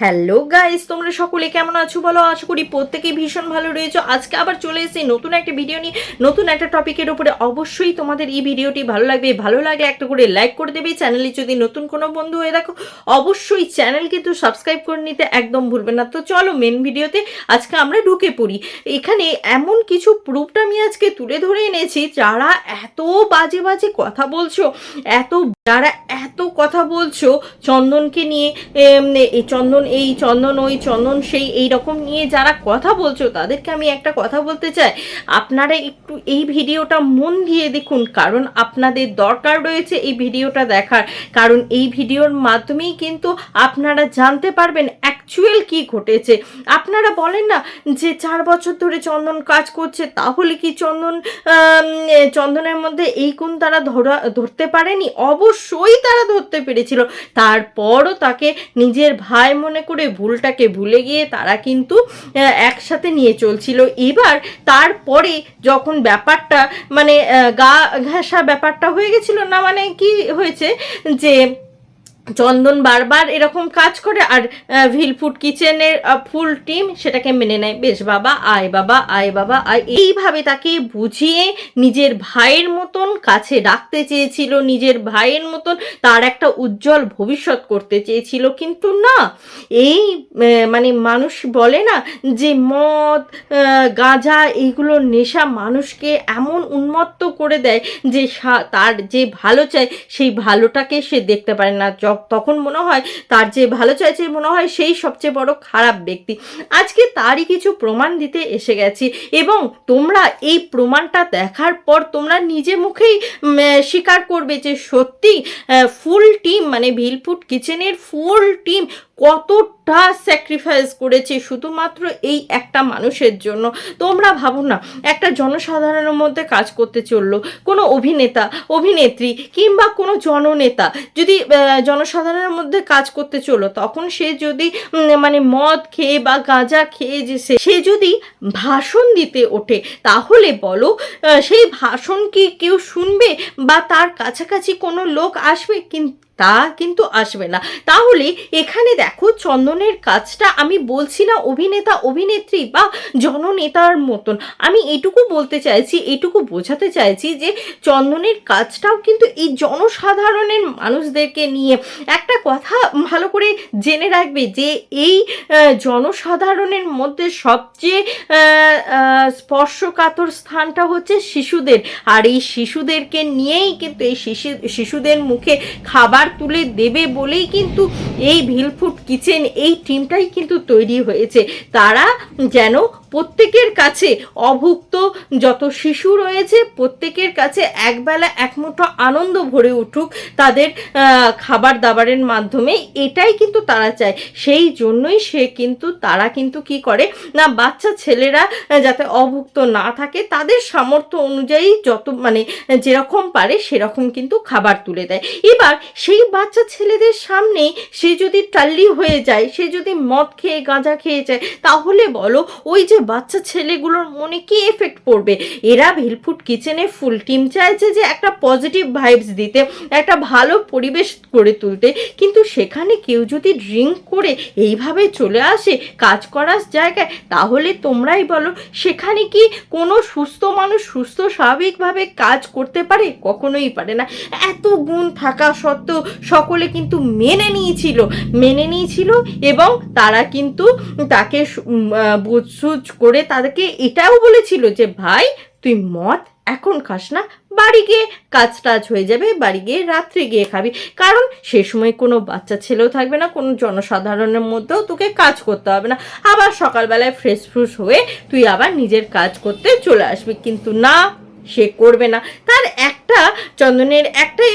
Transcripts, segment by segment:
Hello guys তোমরা সকলে কেমন আছো? বলো, আশা করি প্রত্যেকেই ভীষণ ভালো রয়েছো। আজকে আবার চলে এসেছি নতুন একটা ভিডিও নিয়ে। নতুন একটা টপিকের উপরে অবশ্যই তোমাদের এই ভিডিওটি ভালো লাগবে। ভালো লাগলে একটা করে লাইক করে দেবে। চ্যানেলে যদি নতুন কোনো বন্ধু হয়ে দেখো অবশ্যই চ্যানেল কিন্তু সাবস্ক্রাইব করে নিতে একদম ভুলবে না। তো চলো মেন ভিডিওতে আজকে আমরা ঢুকে পড়ি। এখানে এমন কিছু প্রুফটা আমি আজকে তুলে ধরে এনেছি, যারা এত বাজে বাজে কথা বলছো, এত, যারা এত কথা বলছো চন্দনকে নিয়ে এই চন্দন এই চন্দন, ওই চন্দন, সেই এই রকম নিয়ে যারা কথা বলছো, তাদেরকে আমি একটা কথা বলতে চাই। আপনারা একটু এই ভিডিওটা মন দিয়ে দেখুন, কারণ আপনাদের দরকার রয়েছে এই ভিডিওটা দেখার। কারণ এই ভিডিওর মাধ্যমেই কিন্তু আপনারা জানতে পারবেন অ্যাকচুয়াল কি ঘটেছে? আপনারা বলেন না যে চার বছর ধরে চন্দন কাজ করছে, তাহলে কি চন্দন চন্দনের মধ্যে এই কোন তারা ধরা, ধরতে পারেনি? অবশ্যই তারা ধরতে পেরেছিল। তারপরও তাকে নিজের ভাই মনে করে ভুলটাকে ভুলে গিয়ে তারা কিন্তু একসাথে নিয়ে চলছিল। এবার তারপরে যখন ব্যাপারটা মানে গা ঘেঁষা ব্যাপারটা হয়ে গেছিল না মানে কি হয়েছে যে চন্দন বারবার এরকম কাজ করে আর আহ, ভিলফুড কিচেনের ফুল টিম সেটাকে মেনে নেয়। বেশ বাবা আয় বাবা আয় বাবা আয়। এইভাবে তাকে বুঝিয়ে নিজের ভাইয়ের মতন কাছে রাখতে চেয়েছিল নিজের ভাইয়ের মতন তার একটা উজ্জ্বল ভবিষ্যৎ করতে চেয়েছিল। কিন্তু না এই মানে মানুষ বলে না যে মদ গাঁজা এইগুলোর নেশা মানুষকে এমন উন্মত্ত করে দেয় যে তার যে ভালো চায় সেই ভালোটাকে সে দেখতে পারে না। তখন মনে হয় তার যে ভালো চাইছে মনে হয় সেই সবচেয়ে বড় খারাপ ব্যক্তি। আজকে তারই কিছু প্রমাণ দিতে এসে গেছি এবং তোমরা এই প্রমাণটা দেখার পর তোমরা নিজে মুখেই স্বীকার করবে যে সত্যি ফুল টিম মানে ভিলফুট কিচেনের ফুল টিম কতটা স্যাক্রিফাইস করেছে শুধুমাত্র এই একটা মানুষের জন্য? তোমরা ভাবো না, একটা জনসাধারণের মধ্যে কাজ করতে চলল, কোনো অভিনেতা, অভিনেত্রী কিংবা কোনো জননেতা যদি জনসাধারণের মধ্যে কাজ করতে চলো তখন সে যদি মানে মদ খেয়ে বা গাঁজা খেয়ে যে সে- যদি ভাষণ দিতে ওঠে, তাহলে বলো সেই ভাষণ কি কেউ শুনবে বা তার কাছাকাছি কোনো লোক আসবে? কিন্তু তা কিন্তু আসবে না। তাহলে এখানে দেখো চন্দনের কাজটা আমি বলছি না অভিনেতা, অভিনেত্রী বা জননেতার মতন। আমি এটুকু বলতে চাইছি, এটুকু বোঝাতে চাইছি যে চন্দনের কাজটাও কিন্তু এই জনসাধারণের মানুষদেরকে নিয়ে একটা কথা ভালো করে জেনে রাখবে যে এই জনসাধারণের মধ্যে সবচেয়ে স্পর্শকাতর স্থানটা হচ্ছে শিশুদের। আর এই শিশুদেরকে নিয়েই কিন্তু এই শিশু, শিশুদের মুখে খাবার তুলে দেবে বলেই কিন্তু এই ভিলফুট কিচেন এই টিমটাই কিন্তু তৈরি হয়েছে। তারা যেন প্রত্যেকের কাছে অভুক্ত যত শিশু রয়েছে, প্রত্যেকের কাছে একবেলা একমুঠো আনন্দ ভরে উঠুক তাদের খাবার দাবারের মাধ্যমে, এটাই কিন্তু তারা চায়। সেই জন্যই সে কিন্তু, তারা কিন্তু কি করে? না, বাচ্চা ছেলেরা যাতে অভুক্ত না থাকে, তাদের সামর্থ্য অনুযায়ী যত মানে যেরকম পারে সেরকম কিন্তু খাবার তুলে দেয়। এবার সেই বাচ্চা ছেলেদের সামনে সে যদি টাল্লি হয়ে যায়, সে যদি মদ খেয়ে, গাঁজা খেয়ে যায়, তাহলে বলো, ওই যে বাচ্চা ছেলেগুলোর মনে কি এফেক্ট পড়বে? এরা ভিলফুড কিচেনে ফুল টিম চাইছে যে একটা পজিটিভ ভাইবস দিতে, একটা ভালো পরিবেশ করে তুলতে। কিন্তু সেখানে কেউ যদি ড্রিঙ্ক করে এইভাবে চলে আসে, কাজ করার জায়গায়, তাহলে তোমরাই বলো, সেখানে কি কোনো সুস্থ মানুষ সুস্থ স্বাভাবিকভাবে কাজ করতে পারে? কখনোই পারে না। এত গুণ থাকা সত্ত্বেও সকলে কিন্তু মেনে নিয়েছিল মেনে নিয়েছিল এবং তারা কিন্তু তাকে বুঝসুঝ করে তাদেরকে এটাও বলেছিল যে, ভাই, তুই মদ এখন খাস না। বাড়ি গিয়ে কাজ টাজ হয়ে যাবে, বাড়ি গিয়ে রাত্রে গিয়ে খাবি। কারণ সে সময় কোনো বাচ্চা ছেলেও থাকবে না, কোনো জনসাধারণের মধ্যেও তোকে কাজ করতে হবে না। আবার সকালবেলায় ফ্রেশ ফ্রুশ হয়ে তুই আবার নিজের কাজ করতে চলে আসবি। কিন্তু না, সে করবে না। তার একটা চন্দনের একটাই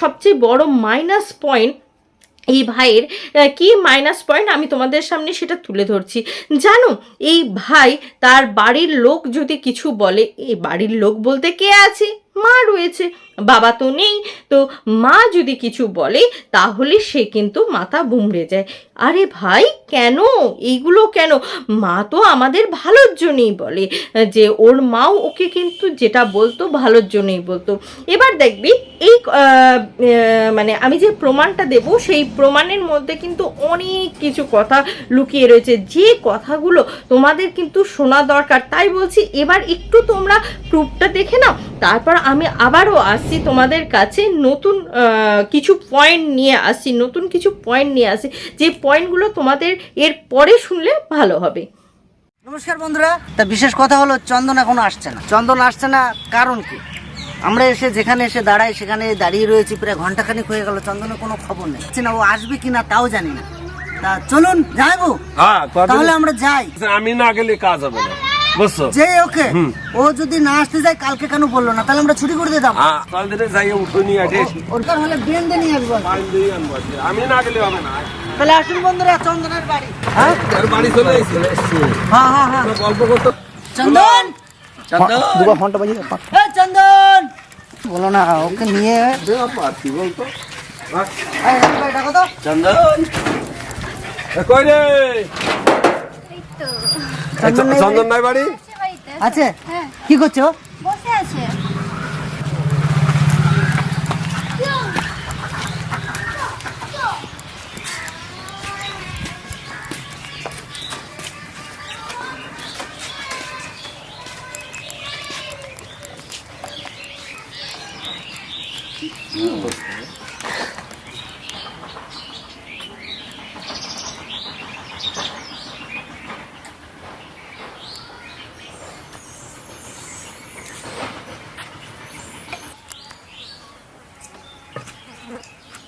সবচেয়ে বড় মাইনাস পয়েন্ট এই ভাইয়ের কি মাইনাস পয়েন্ট আমি তোমাদের সামনে সেটা তুলে ধরছি। জানো, এই ভাই তার বাড়ির লোক যদি কিছু বলে, এই বাড়ির লোক বলতে কে আছে? মা রয়েছে। বাবা তো নেই, তো মা যদি কিছু বলে, তাহলে সে কিন্তু মাথা বুমড়ে যায়। আরে ভাই, কেন? এইগুলো কেন? মা তো আমাদের ভালোর জন্যই বলে, যে ওর মাও ওকে কিন্তু যেটা বলতো ভালোর জন্যই বলতো। এবার দেখবি, এই মানে আমি যে প্রমাণটা দেব, সেই প্রমাণের মধ্যে কিন্তু অনেক কিছু কথা লুকিয়ে রয়েছে। যে কথাগুলো তোমাদের কিন্তু শোনা দরকার, তাই বলছি, এবার একটু তোমরা প্রুফটা দেখে নাও, তারপর আমি আবারও আসছি তোমাদের কাছে নতুন কিছু পয়েন্ট নিয়ে আসছি নতুন কিছু পয়েন্ট নিয়ে আসি। যে পয়েন্টগুলো তোমাদের এর পরে শুনলে ভালো হবে। নমস্কার বন্ধুরা তা বিশেষ কথা হলো চন্দন এখনও আসছে না। চন্দন আসছে না কারণ কি? আমরা এসে যেখানে এসে দাঁড়াই সেখানে দাঁড়িয়ে রয়েছি প্রায় ঘন্টাখানিক হয়ে গেল চন্দনের কোনো খবর নেই। না ও আসবে কিনা তাও জানি না। তা চলুন যাইবো হ্যাঁ তাহলে আমরা যাই। আমি না গেলে কাজ হবে না। বুঝছ? যে ওকে। ও যদি না আসতে যায় কালকে কেন বলল না? তাহলে আমরা ছুটি করে দিতাম হ্যাঁ কাল দিনে যাই উঠে নিয়ে আসে। ওরকার হলে বেঁধে নিয়ে আসব। আমি না গেলে হবে না। তাহলে আসুন বন্ধুরা চন্দনের বাড়ি। হ্যাঁ? বাড়ি চলে এসেছি। হ্যাঁ হ্যাঁ হ্যাঁ। গল্প করতে চন্দন! চন্দন! এই চন্দন! বলো না ওকে নিয়ে পারছি বলতো। চন্দন! কই রে? চন্দন নেই বাড়ি আছে? হ্যাঁ কি করছ? বসে আছে।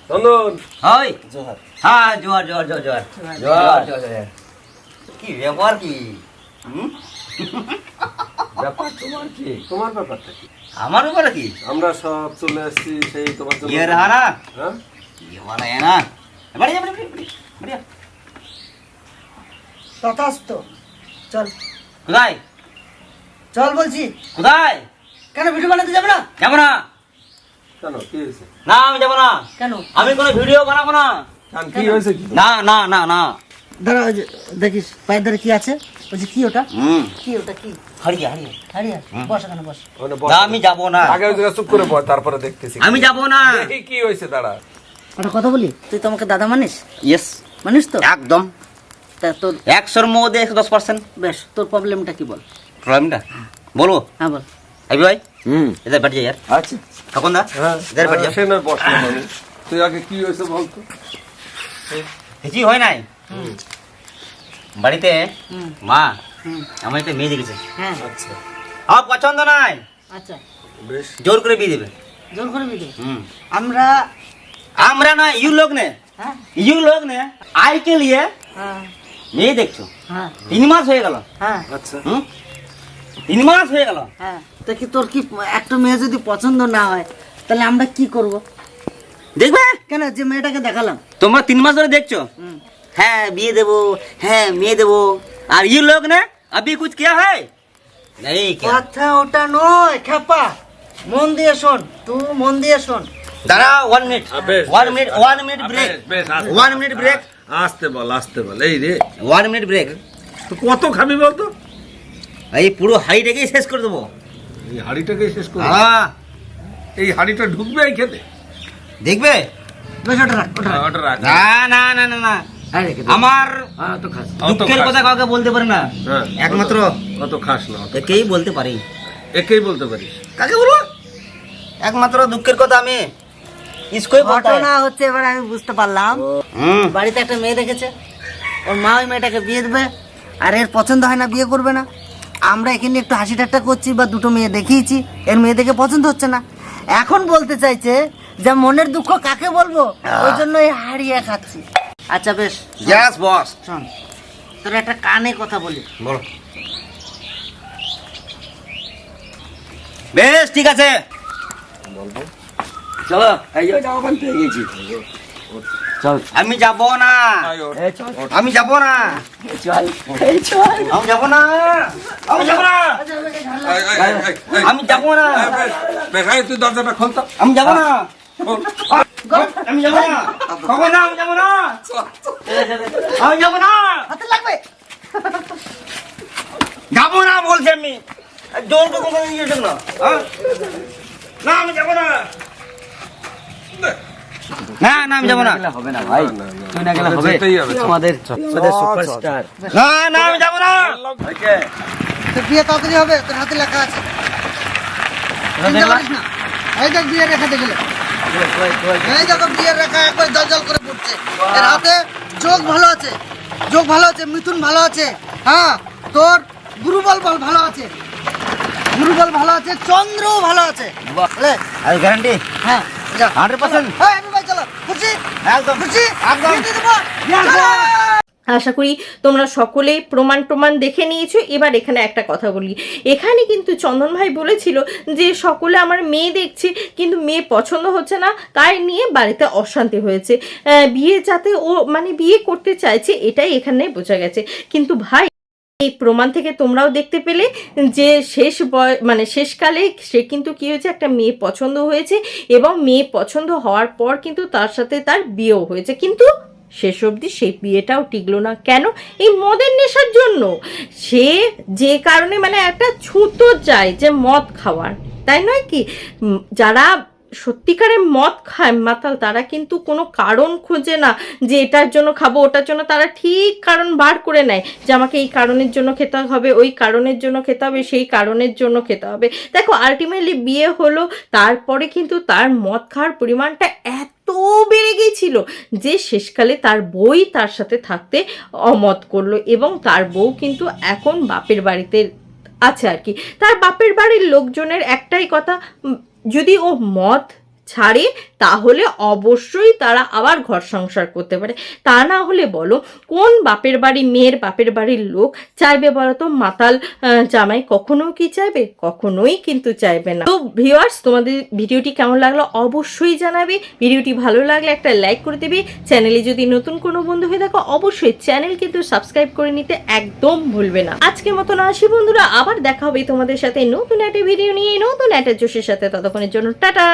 নন্দন। জোহার। হ্যাঁ জোহার জোহার জোহার জোহার। জোহার। জোহার কি ব্যাপার কি? ব্যাপার তোমার কি? তোমার ব্যাপারটা কি? আমার কি? আমরা সব চলে আসছি সেই তোমার জন্য। ইয়ে রাহা না হ্যাঁ ইয়ে না বাড়ি যা বাড়ি তথাস্ত। চল। কোথায়? চল বলছি। কোথায়? কেন ভিডিও বানাতে যাবে না? কেমন না। না আমি যাব না। কেন? আমি কোনো ভিডিও বানাবো না। না না না দেখিস পায়ের কি আছে? বলছি কি ওটা? আমি যাব না। তারপরে আমি যাব না। কি হয়েছে কথা বলি তুই দাদা মানিস? ইয়েস মানিস তো? একদম। তোর একশোর মধ্যে দশ পার্সেন্ট বেশ তোর প্রবলেমটা কি বল? প্রবলেমটা বলব? হ্যাঁ বল। ভাই? হুম। এদের বাড়ি যাই আচ্ছা। তখন দা হ্যাঁ। মানে। তুই আগে কি হয়েছে বলতো? কিছু হয় নাই। বাড়িতে মা আমার একটা মেয়ে দেখেছে। হ্যাঁ। আচ্ছা। পছন্দ নাই। আচ্ছা। জোর করে বিয়ে দেবে। জোর করে বিয়ে দেবে? আমরা আমরা না ইউ লোক নে। হ্যাঁ। ইউ লোক নে আই কে লিয়ে মেয়ে দেখছ। তিন মাস হয়ে গেল। আচ্ছা। তিন মাস হয়ে গেল হ্যাঁ তা কি তোর কি একটা মেয়ে যদি পছন্দ না হয় তাহলে আমরা কি করব দেখবে কেন যে মেয়েটাকে দেখালাম তোমরা তিন মাস ধরে দেখছো হুম হ্যাঁ বিয়ে দেবো হ্যাঁ মেয়ে দেবো আর ইউ লোক ने अभी कुछ किया है नहीं क्या কথা ওটা নয় খেপা মন দিয়ে শোন তুই মন দিয়ে শোন দাঁড়া ওয়ান মিনিট আ, বেশ, one minute one minute break বেশ, বেশ, আস্তে। ওয়ান মিনিট ব্রেক আসতে বল আসতে বল এই রে ওয়ান মিনিট ব্রেক তো কত খাবি বলতো এই পুরো হাড়িটাকেই শেষ করে দেবো। এই হাড়িটাকে শেষ করে হ্যাঁ এই হাড়িটা ঢুকবে এই খেতে দেখবে? রাখ। না না না না না। হ্যাঁ আমার হ্যাঁ তো খাস। অত দুঃখের কথা কাউকে বলতে পারে না। হ্যাঁ, একমাত্র অত খাস না একেই বলতে পারি। একেই বলতে কাকে বলব? একমাত্র দুঃখের কথা আমি ইসকই ঘটনা হচ্ছে এবার আমি বুঝতে পারলাম। হুম। বাড়িতে একটা মেয়ে দেখেছে। ওর মা ওই মেয়েটাকে বিয়ে দেবে। আর এর পছন্দ হয় না বিয়ে করবে না। আমরা এখানে একটু হাসি ঠাট্টা করছি বা দুটো মেয়ে দেখিয়েছি এর মেয়ে দেখে পছন্দ হচ্ছে না। এখন বলতে চাইছে যে মনের দুঃখ কাকে বলব? ওই জন্য এই হারিয়ে খাচ্ছি। আচ্ছা বেশ। গ্যাস বস শোন তোর একটা কানে কথা বলি। বলো। বেশ ঠিক আছে। বলব। চলো এই যে। জামা প্যান্ট পেয়ে গেছি। চল আমি যাব না আমি যাব না চল চল আমি যাব না আমি যাব না আমি যাব না বেকাই তুই দরজাটা খুলতো আমি যাব না আমি যাব না কখন না আমি যাব না আমি যাব না হাতে লাগবে যাব না বলছি আমি জোর তো কোথাও নিয়ে যেতাম না হ্যাঁ? না আমি যাব না না না আমি যাব না। হবে না ভাই। তুই না গেলে হবে। যেতেই হবে, চল। আমাদের আমাদের সুপারস্টার না না আমি যাব না। তোর বিয়ে তাড়াতাড়ি হবে তোর হাতে লেখা আছে। চিন্তা করিস না। এই দেখ বিয়ে রেখা দেখলে। এই দেখো বিয়ের রেখা একবার জল জল করে পড়ছে। এর হাতে যোগ ভালো আছে। যোগ ভালো আছে মিথুন ভালো আছে। হ্যাঁ তোর গুরুবল বল ভালো আছে। গুরুবল ভালো আছে চন্দ্রও ভালো আছে। গ্যারান্টি হ্যাঁ যা। 100% আশা করি তোমরা সকলে প্রমাণ প্রমাণ দেখে নিয়েছো। এবার এখানে একটা কথা বলি। এখানে কিন্তু চন্দন ভাই বলেছিল যে সকলে আমার মেয়ে দেখছে কিন্তু মেয়ে পছন্দ হচ্ছে না তাই নিয়ে বাড়িতে অশান্তি হয়েছে। বিয়ে যাতে ও মানে বিয়ে করতে চাইছে এটাই এখানে বোঝা গেছে। কিন্তু ভাই এই প্রমাণ থেকে তোমরাও দেখতে পেলে যে শেষ বয় মানে শেষকালে সে কিন্তু কি হয়েছে, একটা মেয়ে পছন্দ হয়েছে এবং মেয়ে পছন্দ হওয়ার পর কিন্তু তার সাথে তার বিয়েও হয়েছে। কিন্তু শেষ অবধি সেই বিয়েটাও টিকলো না। কেন? এই মদের নেশার জন্য। সে যে কারণে মানে একটা ছুতো চায় যে মদ খাওয়ার। তাই নয় কি? যারা সত্যিকারের মদ খায় মাতাল, তারা কিন্তু কোনো কারণ খোঁজে না যে এটার জন্য খাব, ওটার জন্য তারা ঠিক কারণ বার করে নেয় যে আমাকে এই কারণের জন্য খেতে হবে, ওই কারণের জন্য খেতে হবে, সেই কারণের জন্য খেতে হবে। দেখো আলটিমেটলি বিয়ে হলো, তারপরে কিন্তু তার মদ খাওয়ার পরিমাণটা এত বেড়ে গিয়েছিল যে শেষকালে তার বই তার সাথে থাকতে অমত করল এবং তার বউ কিন্তু এখন বাপের বাড়িতে আছে আর কি। তার বাপের বাড়ির লোকজনের একটাই কথা যদি ও মদ ছাড়ে, তাহলে অবশ্যই তারা আবার ঘর সংসার করতে পারে। তা না হলে বলো, কোন বাপের বাড়ি মেয়ের বাপের বাড়ির লোক চাইবে বলো তো? মাতাল জামাই কখনো কি চাইবে? কখনোই কিন্তু চাইবে না। তো ভিউয়ার্স তোমাদের ভিডিওটি কেমন লাগল অবশ্যই জানাবে। ভিডিওটি ভালো লাগলে একটা লাইক করে দেবে। চ্যানেলে যদি নতুন কোনো বন্ধু হয়ে থাকো, অবশ্যই চ্যানেল কিন্তু সাবস্ক্রাইব করে নিতে একদম ভুলবে না। আজকের মতন আসি বন্ধুরা, আবার দেখা হবে তোমাদের সাথে নতুন একটা ভিডিও নিয়ে, নতুন একটা জোশের সাথে। ততক্ষণের জন্য টাটা!